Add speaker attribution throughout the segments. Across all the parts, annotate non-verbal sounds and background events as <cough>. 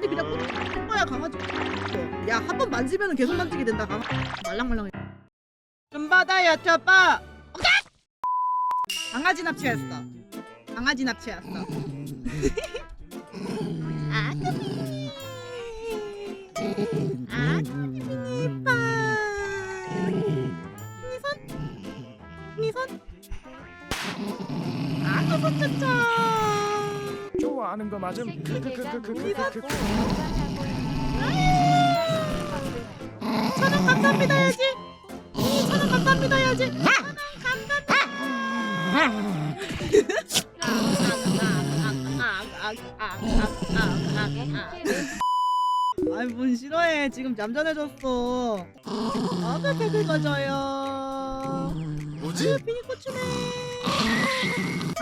Speaker 1: 아니 그냥 꼬치 만질 거야 강아지. 야 한 번 만지면 계속 만지게 된다 강아. 말랑말랑해. 좀 받아요 저빠 오케이! 강아지 납치했어. 강아지 납치했어. <laughs> 아가미. 아가미. 이뻐 미선. 미선. 아가미 쫓아
Speaker 2: 좋아하는 거 맞음? 크크크크크크크크
Speaker 1: 천원 감사합니다 해야지 천원 감사합니다 해야지. 천원 감사합니다. 아이 뭔 싫어해. 지금 얌전해졌어. 아가 백을 가져요?
Speaker 2: 뭐지?
Speaker 1: 고추네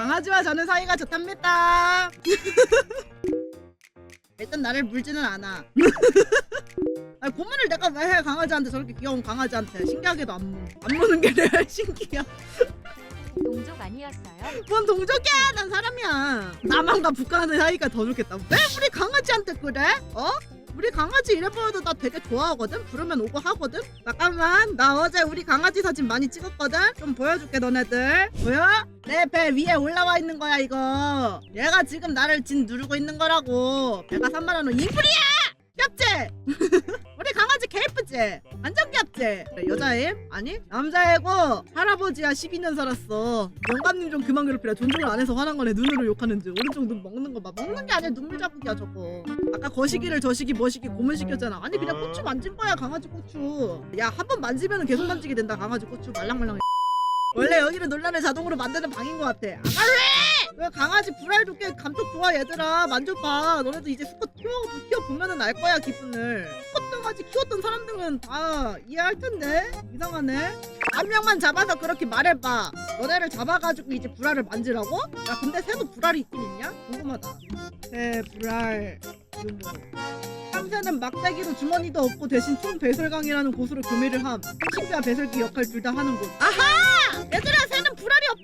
Speaker 1: 강아지와 저는 사이가 좋답니다. <laughs> 일단 나를 물지는 않아. <laughs> 아니 고문을 내가 왜 해? 강아지한테 저렇게 귀여운 강아지한테. 신기하게도 안, 무, 안 무는 게 레알 <laughs> 신기야
Speaker 3: 동족 아니었어요?
Speaker 1: 뭔 동족이야? 난 사람이야. 남한과 북한의 사이가 더 좋겠다 왜 우리 강아지한테 그래? 어? 우리 강아지 이래 보여도 나 되게 좋아하거든? 부르면 오고 하거든? 잠깐만 나 어제 우리 강아지 사진 많이 찍었거든? 좀 보여줄게 너네들 보여? 내 배 위에 올라와 있는 거야 이거 얘가 지금 나를 진 누르고 있는 거라고 배가 3만원 인플이야! 귀엽지? 예쁘지? 완전? 그래, 여자애? 아니 남자애고 할아버지야 12년 살았어. 영감님 좀 그만 괴롭히라. 존중을 안 해서 화난 거네 눈으로 욕하는 지 오른쪽 눈 먹는 거봐. 먹는 게 아니라 눈물 자국이야 저거. 아까 거시기를 저시기 뭐시기 고문시켰잖아. 아니 그냥 고추 만진 거야 강아지 고추. 야 한 번 만지면 계속 만지게 된다 강아지 고추. 말랑말랑 원래 여기는 논란을 자동으로 만드는 방인 것 같아. 아 왜? 왜 강아지 불알 좋게 감쪽 좋아 얘들아 만져봐 너네도 이제 수컷 키워, 키워보면은 알 거야 기분을 수컷 강아지 키웠던 사람들은 다 이해할 텐데 이상하네 한 명만 잡아서 그렇게 말해봐 너네를 잡아가지고 이제 불알을 만지라고? 야 근데 새도 불알이 있긴 있냐? 궁금하다 새 불알 유무 참새는 막대기로 주머니도 없고 대신 총 배설강이라는 곳으로 교미를 함. 식자 배설기 역할 둘 다 하는 곳. 아하! 얘들아 새는 불알이 없다.